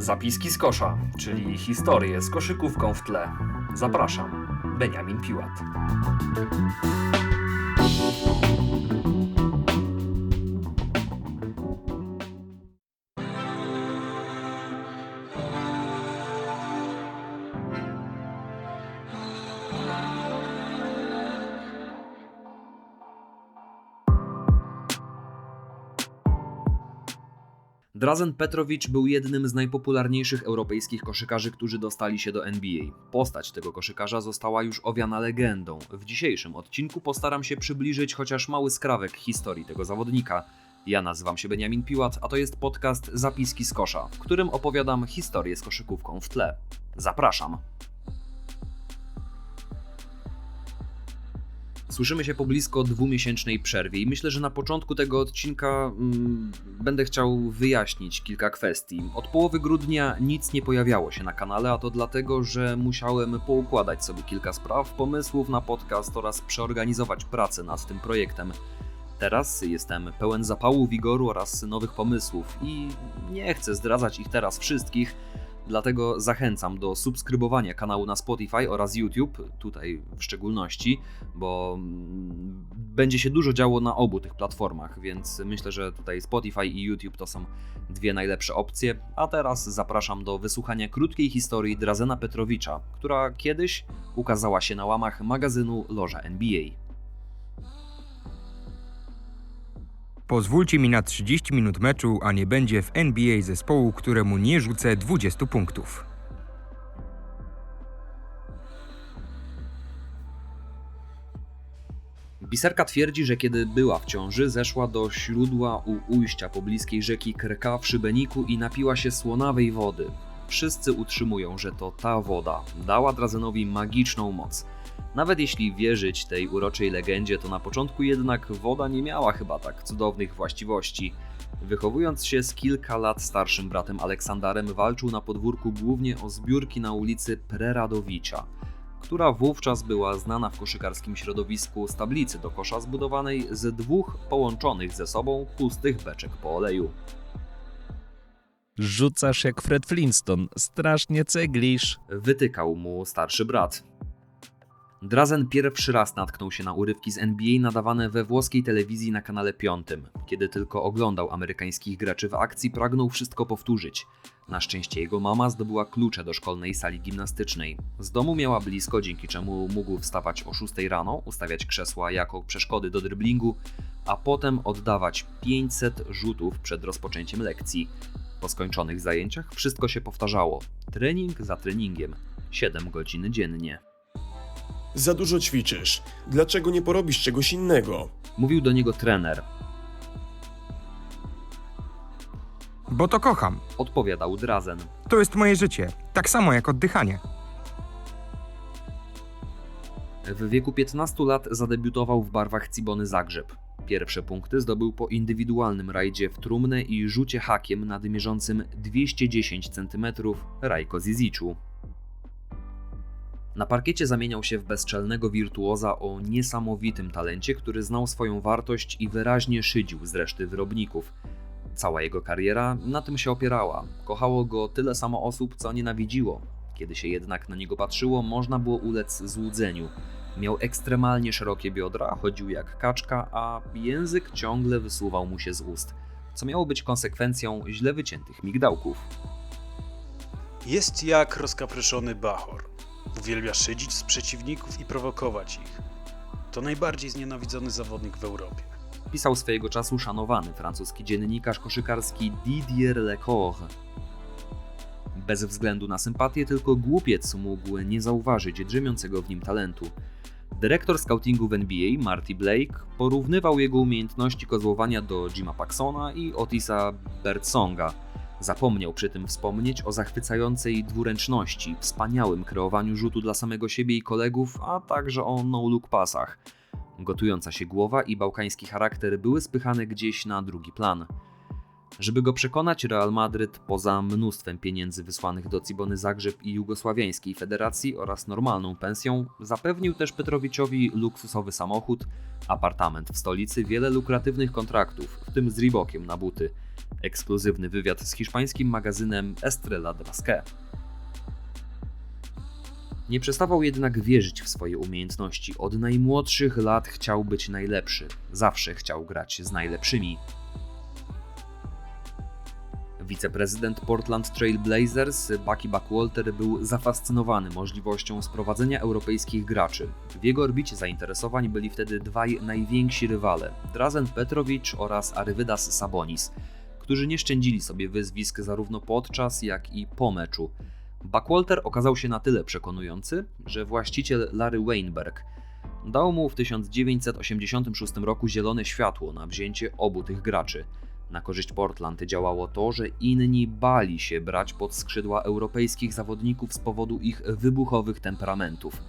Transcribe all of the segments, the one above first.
Zapiski z kosza, czyli historie z koszykówką w tle. Zapraszam, Beniamin Piłat. Drazen Petrowicz był jednym z najpopularniejszych europejskich koszykarzy, którzy dostali się do NBA. Postać tego koszykarza została już owiana legendą. W dzisiejszym odcinku postaram się przybliżyć chociaż mały skrawek historii tego zawodnika. Ja nazywam się Beniamin Piłat, a to jest podcast Zapiski z kosza, w którym opowiadam historię z koszykówką w tle. Zapraszam! Słyszymy się po blisko dwumiesięcznej przerwie i myślę, że na początku tego odcinka mm, będę chciał wyjaśnić kilka kwestii. Od połowy grudnia nic nie pojawiało się na kanale, a to dlatego, że musiałem poukładać sobie kilka spraw, pomysłów na podcast oraz przeorganizować pracę nad tym projektem. Teraz jestem pełen zapału, wigoru oraz nowych pomysłów i nie chcę zdradzać ich teraz wszystkich, Dlatego zachęcam do subskrybowania kanału na Spotify oraz YouTube, tutaj w szczególności, bo mm, będzie się dużo działo na obu tych platformach, więc myślę, że tutaj Spotify i YouTube to są dwie najlepsze opcje. A teraz zapraszam do wysłuchania krótkiej historii Drazena Petrowicza, która kiedyś ukazała się na łamach magazynu Loża NBA. Pozwólcie mi na 30 minut meczu, a nie będzie w NBA zespołu, któremu nie rzucę 20 punktów. Biserka twierdzi, że kiedy była w ciąży, zeszła do źródła u ujścia pobliskiej rzeki Krka w Szybeniku i napiła się słonawej wody. Wszyscy utrzymują, że to ta woda dała Drazenowi magiczną moc. Nawet jeśli wierzyć tej uroczej legendzie, to na początku jednak woda nie miała chyba tak cudownych właściwości. Wychowując się z kilka lat starszym bratem Aleksandarem, walczył na podwórku głównie o zbiórki na ulicy Preradowicza, która wówczas była znana w koszykarskim środowisku z tablicy do kosza zbudowanej z dwóch połączonych ze sobą pustych beczek po oleju. Rzucasz jak Fred Flintstone, strasznie ceglisz. Wytykał mu starszy brat. Drazen pierwszy raz natknął się na urywki z NBA nadawane we włoskiej telewizji na kanale 5. Kiedy tylko oglądał amerykańskich graczy w akcji, pragnął wszystko powtórzyć. Na szczęście jego mama zdobyła klucze do szkolnej sali gimnastycznej. Z domu miała blisko, dzięki czemu mógł wstawać o 6 rano, ustawiać krzesła jako przeszkody do dryblingu, a potem oddawać 500 rzutów przed rozpoczęciem lekcji. Po skończonych zajęciach wszystko się powtarzało. Trening za treningiem. 7 godzin dziennie. Za dużo ćwiczysz. Dlaczego nie porobisz czegoś innego? Mówił do niego trener. Bo to kocham. Odpowiadał Drazen. To jest moje życie. Tak samo jak oddychanie. W wieku 15 lat zadebiutował w barwach Cibony Zagrzeb. Pierwsze punkty zdobył po indywidualnym rajdzie w trumnę i rzucie hakiem nad mierzącym 210 cm Rajko Ziziczu. Na parkiecie zamieniał się w bezczelnego wirtuoza o niesamowitym talencie, który znał swoją wartość i wyraźnie szydził z reszty wyrobników. Cała jego kariera na tym się opierała. Kochało go tyle samo osób, co nienawidziło. Kiedy się jednak na niego patrzyło, można było ulec złudzeniu. Miał ekstremalnie szerokie biodra, chodził jak kaczka, a język ciągle wysuwał mu się z ust, co miało być konsekwencją źle wyciętych migdałków. Jest jak rozkapryszony bachor. Uwielbia szydzić z przeciwników i prowokować ich. To najbardziej znienawidzony zawodnik w Europie. Pisał swojego czasu szanowany francuski dziennikarz koszykarski Didier Lecour. Bez względu na sympatię, tylko głupiec mógł nie zauważyć drzemiącego w nim talentu. Dyrektor scoutingu w NBA, Marty Blake, porównywał jego umiejętności kozłowania do Jima Paxona i Otisa Bertsonga. Zapomniał przy tym wspomnieć o zachwycającej dwuręczności, wspaniałym kreowaniu rzutu dla samego siebie i kolegów, a także o no-look pasach. Gotująca się głowa i bałkański charakter były spychane gdzieś na drugi plan. Żeby go przekonać, Real Madryt, poza mnóstwem pieniędzy wysłanych do Cibony Zagrzeb i Jugosławiańskiej Federacji oraz normalną pensją, zapewnił też Petrowiczowi luksusowy samochód, apartament w stolicy, wiele lukratywnych kontraktów, w tym z Reebokiem na buty. Ekskluzywny wywiad z hiszpańskim magazynem Estrella de Basque. Nie przestawał jednak wierzyć w swoje umiejętności. Od najmłodszych lat chciał być najlepszy. Zawsze chciał grać z najlepszymi. Wiceprezydent Portland Trail Blazers Bucky Buckwalter był zafascynowany możliwością sprowadzenia europejskich graczy. W jego orbicie zainteresowań byli wtedy dwaj najwięksi rywale: Drazen Petrovic oraz Arvydas Sabonis, którzy nie szczędzili sobie wyzwisk zarówno podczas, jak i po meczu. Buckwalter okazał się na tyle przekonujący, że właściciel Larry Weinberg dał mu w 1986 roku zielone światło na wzięcie obu tych graczy. Na korzyść Portland działało to, że inni bali się brać pod skrzydła europejskich zawodników z powodu ich wybuchowych temperamentów.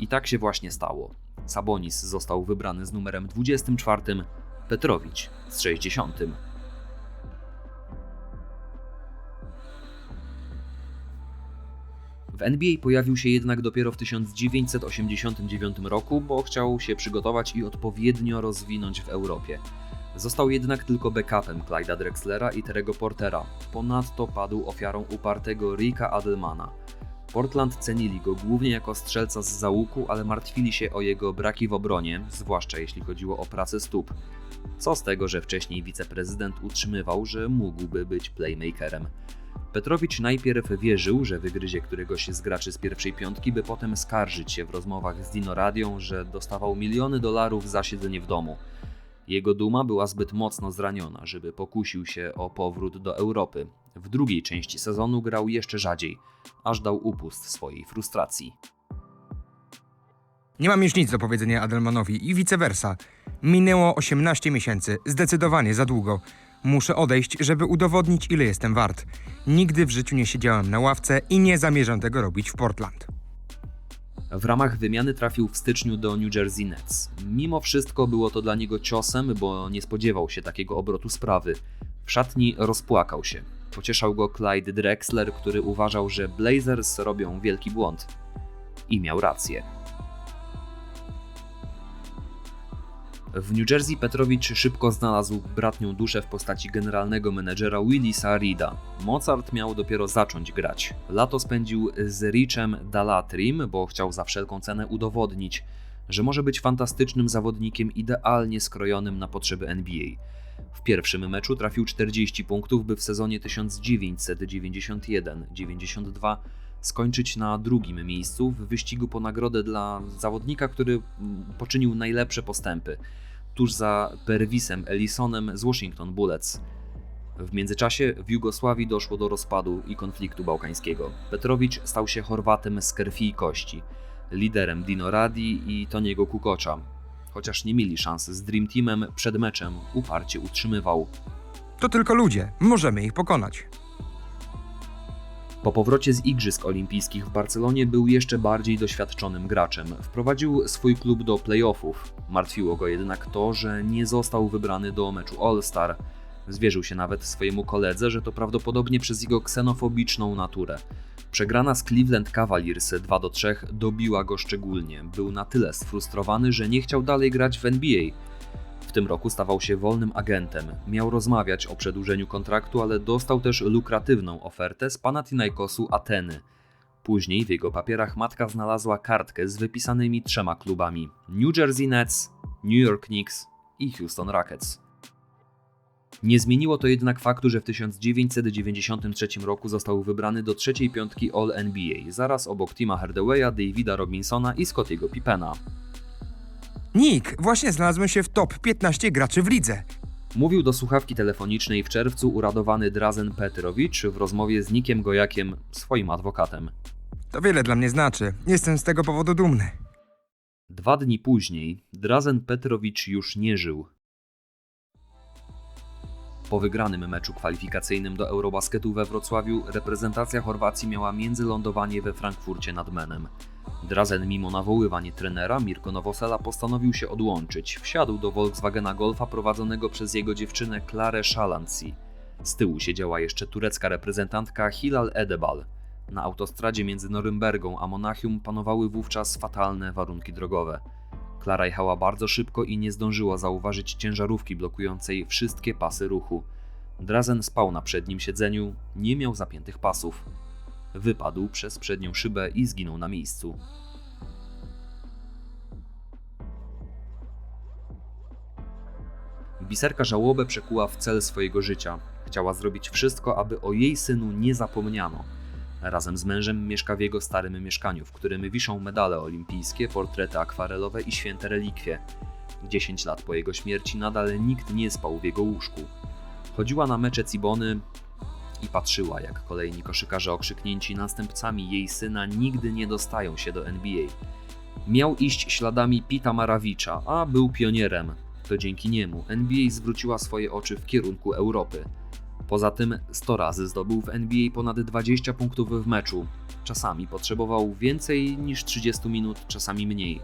I tak się właśnie stało. Sabonis został wybrany z numerem 24, Petrowicz z 60. W NBA pojawił się jednak dopiero w 1989 roku, bo chciał się przygotować i odpowiednio rozwinąć w Europie. Został jednak tylko backupem Clyda Drexlera i Terego Portera. Ponadto padł ofiarą upartego Ricka Adelmana. Portland cenili go głównie jako strzelca z załuku, ale martwili się o jego braki w obronie, zwłaszcza jeśli chodziło o pracę stóp. Co z tego, że wcześniej wiceprezydent utrzymywał, że mógłby być playmakerem. Petrowicz najpierw wierzył, że wygryzie któregoś z graczy z pierwszej piątki, by potem skarżyć się w rozmowach z Dino Radią, że dostawał miliony dolarów za siedzenie w domu. Jego duma była zbyt mocno zraniona, żeby pokusił się o powrót do Europy. W drugiej części sezonu grał jeszcze rzadziej, aż dał upust swojej frustracji. Nie mam już nic do powiedzenia Adelmanowi i vice versa. Minęło 18 miesięcy, zdecydowanie za długo. Muszę odejść, żeby udowodnić, ile jestem wart. Nigdy w życiu nie siedziałem na ławce i nie zamierzam tego robić w Portland. W ramach wymiany trafił w styczniu do New Jersey Nets. Mimo wszystko było to dla niego ciosem, bo nie spodziewał się takiego obrotu sprawy. W szatni rozpłakał się. Pocieszał go Clyde Drexler, który uważał, że Blazers robią wielki błąd. I miał rację. W New Jersey Petrowicz szybko znalazł bratnią duszę w postaci generalnego menedżera Willisa Reeda. Mozart miał dopiero zacząć grać. Lato spędził z Richem Dalatrim, bo chciał za wszelką cenę udowodnić, że może być fantastycznym zawodnikiem idealnie skrojonym na potrzeby NBA. W pierwszym meczu trafił 40 punktów, by w sezonie 1991-92 skończyć na drugim miejscu w wyścigu po nagrodę dla zawodnika, który mm, poczynił najlepsze postępy, tuż za Perwisem Ellisonem z Washington Bullets. W międzyczasie w Jugosławii doszło do rozpadu i konfliktu bałkańskiego. Petrowicz stał się Chorwatem z krwi i kości, liderem Dino Radi i Toniego Kukocza. Chociaż nie mieli szans z Dream Teamem, przed meczem uparcie utrzymywał To tylko ludzie, możemy ich pokonać. Po powrocie z Igrzysk Olimpijskich w Barcelonie był jeszcze bardziej doświadczonym graczem. Wprowadził swój klub do playoffów. Martwiło go jednak to, że nie został wybrany do meczu All-Star. Zwierzył się nawet swojemu koledze, że to prawdopodobnie przez jego ksenofobiczną naturę. Przegrana z Cleveland Cavaliers 2 do 3 dobiła go szczególnie. Był na tyle sfrustrowany, że nie chciał dalej grać w NBA. Tym roku stawał się wolnym agentem. Miał rozmawiać o przedłużeniu kontraktu, ale dostał też lukratywną ofertę z Panathinaikosu Ateny. Później w jego papierach matka znalazła kartkę z wypisanymi trzema klubami: New Jersey Nets, New York Knicks i Houston Rockets. Nie zmieniło to jednak faktu, że w 1993 roku został wybrany do trzeciej piątki All-NBA, zaraz obok Tima Hardawaya, Davida Robinsona i Scottiego Pippena. Nick, właśnie znalazłem się w top 15 graczy w lidze. Mówił do słuchawki telefonicznej w czerwcu uradowany Drazen Petrowicz w rozmowie z Nikiem Gojakiem, swoim adwokatem. To wiele dla mnie znaczy. Jestem z tego powodu dumny. Dwa dni później Drazen Petrowicz już nie żył. Po wygranym meczu kwalifikacyjnym do Eurobasketu we Wrocławiu reprezentacja Chorwacji miała międzylądowanie we Frankfurcie nad Menem. Drazen mimo nawoływań trenera Mirko Nowosela postanowił się odłączyć. Wsiadł do Volkswagena Golfa prowadzonego przez jego dziewczynę Klarę Shalansi. Z tyłu siedziała jeszcze turecka reprezentantka Hilal Edebal. Na autostradzie między Norymbergą a Monachium panowały wówczas fatalne warunki drogowe. Klara jechała bardzo szybko i nie zdążyła zauważyć ciężarówki blokującej wszystkie pasy ruchu. Drazen spał na przednim siedzeniu, nie miał zapiętych pasów. Wypadł przez przednią szybę i zginął na miejscu. Biserka żałobę przekuła w cel swojego życia. Chciała zrobić wszystko, aby o jej synu nie zapomniano. Razem z mężem mieszka w jego starym mieszkaniu, w którym wiszą medale olimpijskie, portrety akwarelowe i święte relikwie. 10 lat po jego śmierci nadal nikt nie spał w jego łóżku. Chodziła na mecze Cibony i patrzyła, jak kolejni koszykarze okrzyknięci następcami jej syna nigdy nie dostają się do NBA. Miał iść śladami Pita Maravicza, a był pionierem. To dzięki niemu NBA zwróciła swoje oczy w kierunku Europy. Poza tym 100 razy zdobył w NBA ponad 20 punktów w meczu. Czasami potrzebował więcej niż 30 minut, czasami mniej,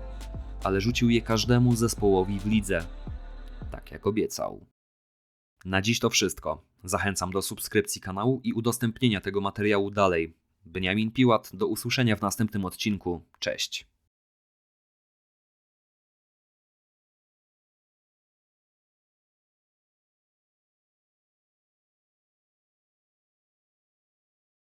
ale rzucił je każdemu zespołowi w lidze. Tak jak obiecał. Na dziś to wszystko. Zachęcam do subskrypcji kanału i udostępnienia tego materiału dalej. Beniamin Piłat, do usłyszenia w następnym odcinku. Cześć.